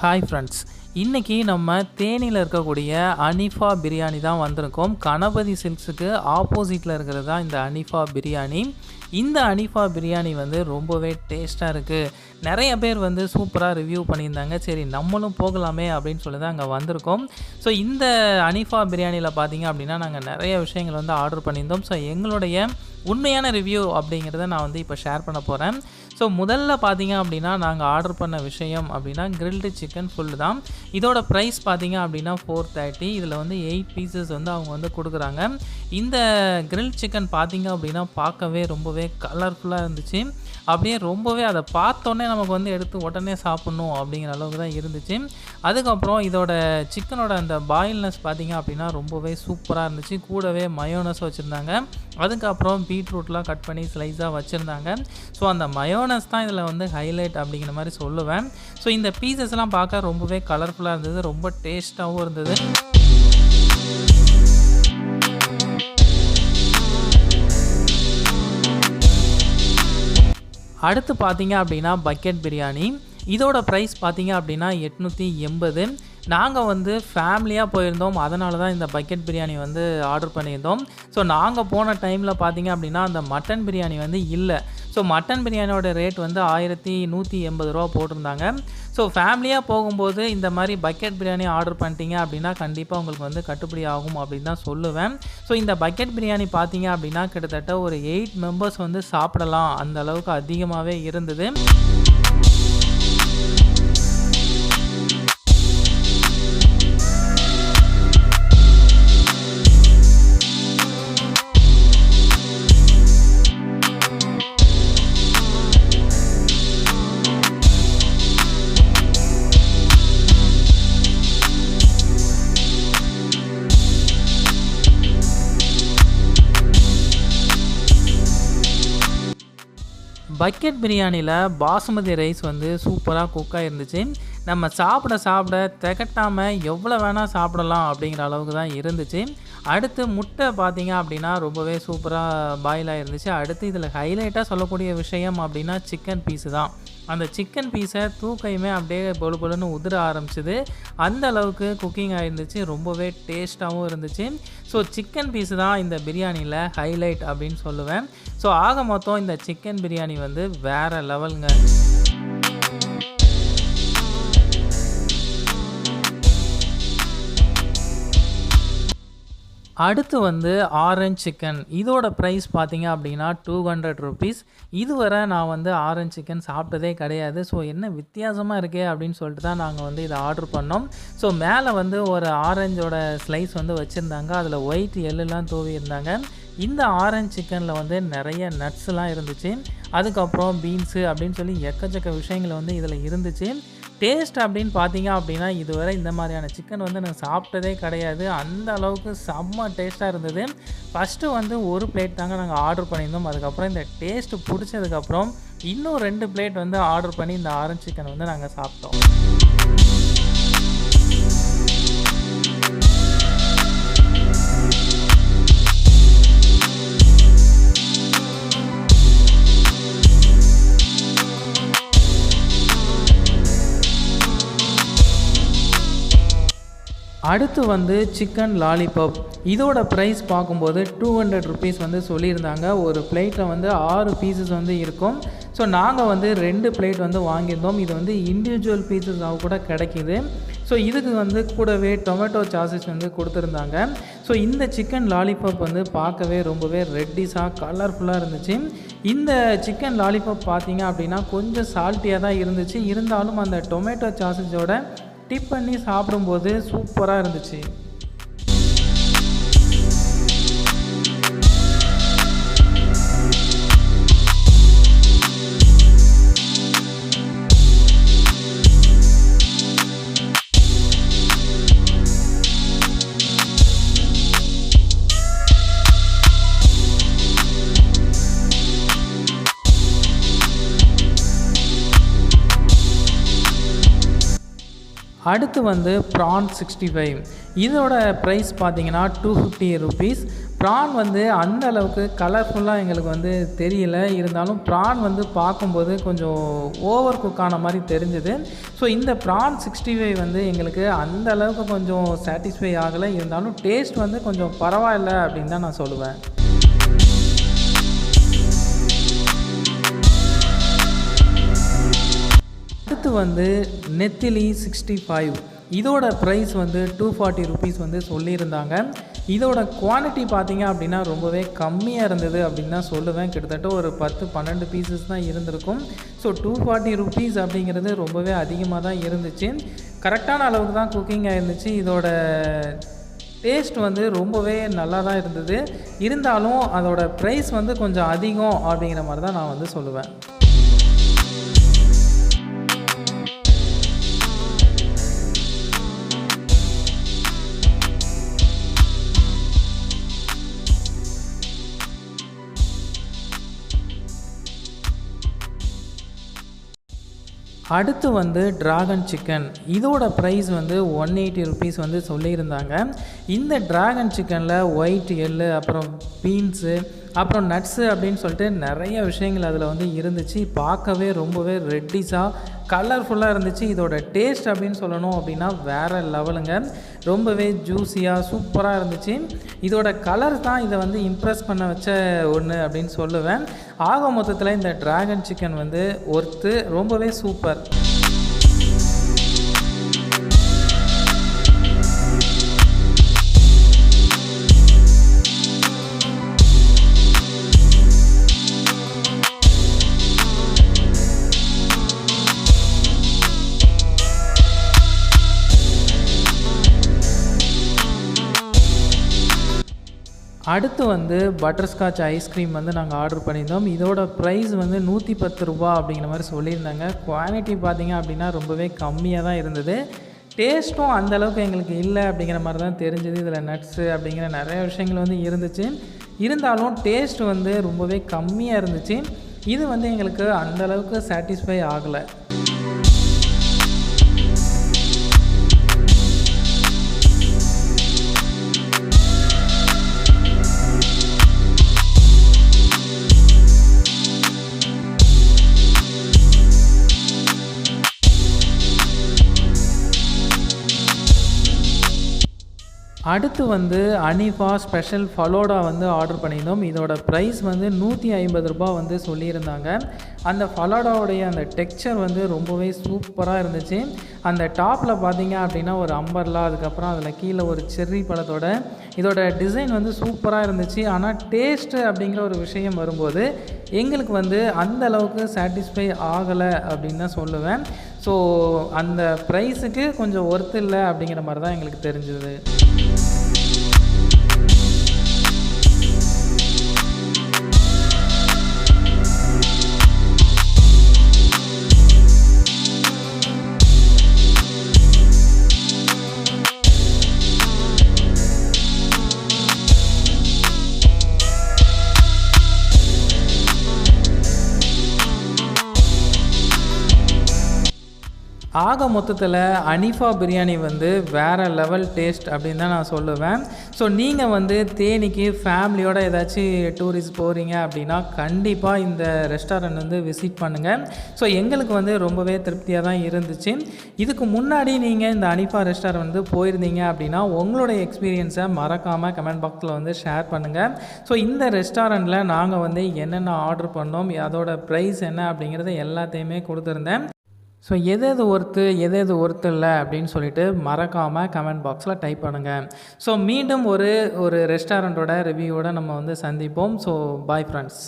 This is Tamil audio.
ஹாய் ஃப்ரெண்ட்ஸ் இன்றைக்கி நம்ம தேனியில் இருக்கக்கூடிய அனிஃபா பிரியாணி தான் வந்திருக்கோம். கணபதி சில்க்ஸுக்கு ஆப்போசிட்டில் இருக்கிறது தான் இந்த அனிஃபா பிரியாணி இந்த அனிஃபா பிரியாணி வந்து ரொம்பவே டேஸ்ட்டாக இருக்குது நிறைய பேர் வந்து சூப்பராக ரிவ்யூ பண்ணியிருந்தாங்க. சரி நம்மளும் போகலாமே அப்படின்னு சொல்லி தான் அங்கே வந்திருக்கோம். ஸோ இந்த அனிஃபா பிரியாணியில் பார்த்தீங்க அப்படின்னா நாங்கள் நிறைய விஷயங்கள் வந்து ஆர்டர் பண்ணியிருந்தோம். ஸோ எங்களுடைய உண்மையான ரிவ்யூ அப்படிங்கிறத நான் வந்து இப்போ ஷேர் பண்ண போகிறேன் ஸோ முதல்ல பார்த்தீங்க அப்படின்னா நாங்கள் ஆர்டர் பண்ண விஷயம் அப்படின்னா கிரில்டு சிக்கன் ஃபுல் தான். இதோட ப்ரைஸ் பார்த்தீங்க அப்படின்னா ஃபோர் தேர்ட்டி இதில் வந்து எயிட் பீசஸ் வந்து அவங்க வந்து கொடுக்குறாங்க. இந்த கிரில் சிக்கன் பார்த்தீங்க அப்படின்னா பார்க்கவே ரொம்பவே கலர்ஃபுல்லாக இருந்துச்சு. அப்படியே ரொம்பவே அதை பார்த்தோன்னே நமக்கு வந்து எடுத்து உடனே சாப்பிட்ணும் அப்படிங்கிற அளவுக்கு தான் இருந்துச்சு. அதுக்கப்புறம் இதோட சிக்கனோட அந்த பாயில்னஸ் பார்த்தீங்க அப்படின்னா ரொம்பவே சூப்பராக இருந்துச்சு. கூடவே மயோனஸ் வச்சுருந்தாங்க. அதுக்கப்புறம் பீட்ரூட்லாம் கட் பண்ணி ஸ்லைஸாக வச்சுருந்தாங்க. ஸோ அந்த மயோனஸ் தான் இதில் வந்து ஹைலைட் அப்படிங்கிற மாதிரி சொல்லுவேன். ஸோ இந்த பீசஸ்லாம் பார்க்க ரொம்பவே கலர்ஃபுல்லாக இருந்தது ரொம்ப டேஸ்ட்டாகவும் இருந்தது. அடுத்து பார்த்தீங்க அப்படின்னா பக்கெட் பிரியாணி இதோட ப்ரைஸ் பார்த்தீங்க அப்படின்னா எட்நூற்றி எண்பது. நாங்கள் வந்து ஃபேமிலியாக போயிருந்தோம். அதனால தான் இந்த பக்கெட் பிரியாணி வந்து ஆர்டர் பண்ணியிருந்தோம். ஸோ நாங்கள் போன டைமில் பார்த்தீங்க அப்படின்னா அந்த மட்டன் பிரியாணி வந்து இல்லை. ஸோ மட்டன் பிரியாணியோட ரேட் வந்து ஆயிரத்தி நூற்றி எண்பது ரூபா போட்டிருந்தாங்க. ஸோ ஃபேமிலியாக போகும்போது இந்த மாதிரி பக்கெட் பிரியாணி ஆர்டர் பண்ணிட்டீங்க அப்படின்னா கண்டிப்பாக உங்களுக்கு வந்து கட்டுப்படி ஆகும் அப்படின்னு தான் சொல்லுவேன். ஸோ இந்த பக்கெட் பிரியாணி பார்த்தீங்க அப்படின்னா கிட்டத்தட்ட ஒரு எயிட் மெம்பர்ஸ் வந்து சாப்பிடலாம். அந்த அளவுக்கு அதிகமாகவே இருந்தது. பக்கெட் பிரியாணியில் பாசுமதி ரைஸ் வந்து சூப்பராக குக்காக இருந்துச்சு நம்ம சாப்பிட சாப்பிட திகட்டாமல் எவ்வளோ வேணால் சாப்பிடலாம் அப்படிங்கிற அளவுக்கு தான் இருந்துச்சு. அடுத்து முட்டை பார்த்தீங்க அப்படின்னா ரொம்பவே சூப்பராக பாயிலாக இருந்துச்சு அடுத்து இதில் ஹைலைட்டாக சொல்லக்கூடிய விஷயம் அப்படின்னா சிக்கன் பீஸு தான். அந்த சிக்கன் பீஸை தூக்கையுமே அப்படியே பொழு பொழுன்னு உதிர ஆரம்பிச்சிது. அந்த அளவுக்கு குக்கிங் ஆகிருந்துச்சு ரொம்பவே டேஸ்ட்டாகவும் இருந்துச்சு. ஸோ சிக்கன் பீஸு தான் இந்த பிரியாணியில் ஹைலைட் அப்படின்னு சொல்லுவேன். ஸோ ஆக மொத்தம் இந்த சிக்கன் பிரியாணி வந்து வேறு லெவலுங்க அடுத்து வந்து ஆரஞ்ச் சிக்கன் இதோட ப்ரைஸ் பார்த்தீங்க அப்படின்னா டூ ஹண்ட்ரட் ருபீஸ் இதுவரை நான் வந்து ஆரஞ்ச் சிக்கன் சாப்பிட்டதே கிடையாது. ஸோ என்ன வித்தியாசமாக இருக்கே அப்படின்னு சொல்லிட்டு தான் நாங்கள் வந்து இதை ஆர்டர் பண்ணோம். ஸோ மேலே வந்து ஒரு ஆரஞ்சோட ஸ்லைஸ் வந்து வச்சுருந்தாங்க. அதில் ஒயிட் எள்ளுலாம் தூவி இருந்தாங்க. இந்த ஆரஞ்ச் சிக்கனில் வந்து நிறைய நட்ஸ்லாம் இருந்துச்சு. அதுக்கப்புறம் பீன்ஸு அப்படின்னு சொல்லி எக்கச்சக்க விஷயங்கள் வந்து இதில் இருந்துச்சு. டேஸ்ட் அப்படின்னு பார்த்தீங்க அப்படின்னா இதுவரை இந்த மாதிரியான சிக்கன் வந்து நான் சாப்பிட்டதே கிடையாது. அந்த அளவுக்கு செம்ம டேஸ்ட்டாக இருந்தது. ஃபஸ்ட்டு வந்து ஒரு பிளேட் தாங்க நாங்கள் ஆர்டர் பண்ணியிருந்தோம். அதுக்கப்புறம் இந்த டேஸ்ட்டு பிடிச்சதுக்கப்புறம் இன்னும் ரெண்டு பிளேட் வந்து ஆர்டர் பண்ணி இந்த ஆரஞ்ச் சிக்கன் வந்து நாங்கள் சாப்பிட்டோம். அடுத்து வந்து சிக்கன் லாலிபாப் இதோட ப்ரைஸ் பார்க்கும்போது டூ ஹண்ட்ரட் ருபீஸ் வந்து சொல்லியிருந்தாங்க. ஒரு பிளேட்டில் வந்து ஆறு பீசஸ் வந்து இருக்கும். ஸோ நாங்கள் வந்து ரெண்டு பிளேட் வந்து வாங்கியிருந்தோம். இது வந்து இண்டிவிஜுவல் பீசஸாக கூட கிடைக்கிது. ஸோ இதுக்கு வந்து கூடவே டொமேட்டோ சாசஸ் வந்து கொடுத்துருந்தாங்க. ஸோ இந்த சிக்கன் லாலிபாப் வந்து பார்க்கவே ரொம்பவே ரெட்டிஸாக கலர்ஃபுல்லாக இருந்துச்சு. இந்த சிக்கன் லாலிபாப் பார்த்தீங்க அப்படின்னா கொஞ்சம் சால்ட்டியாக தான் இருந்துச்சு. இருந்தாலும் அந்த டொமேட்டோ சாசஸோட டிப் பண்ணி சாப்பிடும்போது சூப்பராக இருந்துச்சு. அடுத்து வந்து ப்ரான் சிக்ஸ்டி ஃபைவ் இதோட ப்ரைஸ் பார்த்தீங்கன்னா டூ ஃபிஃப்டி ருபீஸ் ப்ரான் வந்து அந்த அளவுக்கு கலர்ஃபுல்லாக எங்களுக்கு வந்து தெரியல. இருந்தாலும் ப்ரான் வந்து பார்க்கும்போது கொஞ்சம் ஓவர் குக்கான மாதிரி தெரிஞ்சுது. ஸோ இந்த ப்ரான் சிக்ஸ்டி ஃபைவ் வந்து எங்களுக்கு அந்த அளவுக்கு கொஞ்சம் சாட்டிஸ்ஃபை ஆகலை. இருந்தாலும் டேஸ்ட் வந்து கொஞ்சம் பரவாயில்ல அப்படின்னு தான் நான் சொல்லுவேன். அடுத்து வந்து நெத்திலி சிக்ஸ்டி ஃபைவ் இதோட ப்ரைஸ் வந்து டூ ஃபார்ட்டி ருபீஸ் வந்து சொல்லியிருந்தாங்க. இதோட குவாலிட்டி பார்த்தீங்க அப்படின்னா ரொம்பவே கம்மியாக இருந்தது அப்படின்னு தான் சொல்லுவேன். கிட்டத்தட்ட ஒரு பத்து பன்னெண்டு பீசஸ் தான் இருந்திருக்கும். ஸோ டூ ஃபார்ட்டி ருபீஸ் அப்படிங்கிறது ரொம்பவே அதிகமாக தான் இருந்துச்சு. கரெக்டான அளவுக்கு தான் குக்கிங் ஆயிருந்துச்சு. இதோட டேஸ்ட் வந்து ரொம்பவே நல்லா தான் இருந்தது. இருந்தாலும் அதோட ப்ரைஸ் வந்து கொஞ்சம் அதிகம் அப்படிங்கிற மாதிரி தான் நான் வந்து சொல்லுவேன். அடுத்து வந்து டிராகன் சிக்கன் இதோட ப்ரைஸ் வந்து ஒன் எயிட்டி ருபீஸ் வந்து சொல்லியிருந்தாங்க. இந்த டிராகன் சிக்கனில் ஒயிட் எள்ளு அப்புறம் பீன்ஸு அப்புறம் நட்ஸு அப்படின்னு சொல்லிட்டு நிறைய விஷயங்கள் அதில் வந்து இருந்துச்சு. பார்க்கவே ரொம்பவே ரெட்டிஸாக கலர்ஃபுல்லாக இருந்துச்சு. இதோட டேஸ்ட் அப்படின்னு சொல்லணும் அப்படின்னா வேறு லெவலுங்க ரொம்பவே ஜூஸியாக சூப்பராக இருந்துச்சு. இதோட கலர் தான் இதை வந்து இம்ப்ரெஸ் பண்ண வச்ச ஒன்று அப்படின்னு சொல்லுவேன். ஆக மொத்தத்தில் இந்த ட்ராகன் சிக்கன் வந்து ஒர்த்து ரொம்பவே சூப்பர் அடுத்து வந்து பட்டர்ஸ்காட்ச் ஐஸ்கிரீம் வந்து நாங்கள் ஆர்டர் பண்ணியிருந்தோம். இதோட ப்ரைஸ் வந்து நூற்றி பத்து ரூபா அப்படிங்கிற மாதிரி சொல்லியிருந்தாங்க. குவாலிட்டி பார்த்திங்க அப்படின்னா ரொம்பவே கம்மியாக தான் இருந்தது. டேஸ்ட்டும் அந்த அளவுக்கு எங்களுக்கு இல்லை அப்படிங்கிற மாதிரி தான் தெரிஞ்சது. இதில் நட்ஸு அப்படிங்கிற நிறைய விஷயங்கள் வந்து இருந்துச்சு. இருந்தாலும் டேஸ்ட் வந்து ரொம்பவே கம்மியாக இருந்துச்சு. இது வந்து எங்களுக்கு அந்தளவுக்கு சாட்டிஸ்ஃபை ஆகலை. அடுத்து வந்து அனிஃபா ஸ்பெஷல் ஃபலோடா வந்து ஆர்டர் பண்ணியிருந்தோம். இதோட ப்ரைஸ் வந்து நூற்றி ஐம்பது ரூபா வந்து சொல்லியிருந்தாங்க. அந்த ஃபலோடாவுடைய அந்த டெக்ஸ்சர் வந்து ரொம்பவே சூப்பராக இருந்துச்சு. அந்த டாப்பில் பார்த்தீங்க அப்படின்னா ஒரு அம்பர்லா அதுக்கப்புறம் அதில் கீழே ஒரு செர்ரி பழத்தோட இதோட டிசைன் வந்து சூப்பராக இருந்துச்சு. ஆனால் டேஸ்ட்டு அப்படிங்கிற ஒரு விஷயம் வரும்போது எங்களுக்கு வந்து அந்த அளவுக்கு சாட்டிஸ்ஃபை ஆகலை அப்படின்னு தான் சொல்லுவேன். ஸோ அந்த ப்ரைஸுக்கு கொஞ்சம் ஒர்த்து இல்லை அப்படிங்கிற மாதிரி தான் எங்களுக்கு தெரிஞ்சது. ஆக மொத்தத்தில் அனிஃபா பிரியாணி வந்து வேறு லெவல் டேஸ்ட் அப்படின்னு தான் நான் சொல்லுவேன். ஸோ நீங்கள் வந்து தேனிக்கு ஃபேமிலியோட ஏதாச்சும் டூரிஸ்ட் போகிறீங்க அப்படின்னா கண்டிப்பாக இந்த ரெஸ்டாரண்ட் வந்து விசிட் பண்ணுங்கள் ஸோ எங்களுக்கு வந்து ரொம்பவே திருப்தியாக தான் இருந்துச்சு. இதுக்கு முன்னாடி நீங்கள் இந்த அனிஃபா ரெஸ்டாரண்ட் வந்து போயிருந்தீங்க அப்படின்னா உங்களோட எக்ஸ்பீரியன்ஸை மறக்காமல் கமெண்ட் பாக்ஸில் வந்து ஷேர் பண்ணுங்கள் ஸோ இந்த ரெஸ்டாரண்ட்டில் நாங்கள் வந்து என்னென்ன ஆர்டர் பண்ணோம் அதோட ப்ரைஸ் என்ன அப்படிங்கிறத எல்லாத்தையுமே கொடுத்துருந்தேன். ஸோ எது எது ஒர்த்து எது எது ஒர்த்து இல்லை அப்படின்னு சொல்லிட்டு மறக்காமல் கமெண்ட் பாக்ஸில் டைப் பண்ணுங்கள் ஸோ மீண்டும் ஒரு ஒரு ரெஸ்டாரண்ட்டோட ரிவ்யூவோட நம்ம வந்து சந்திப்போம். So bye friends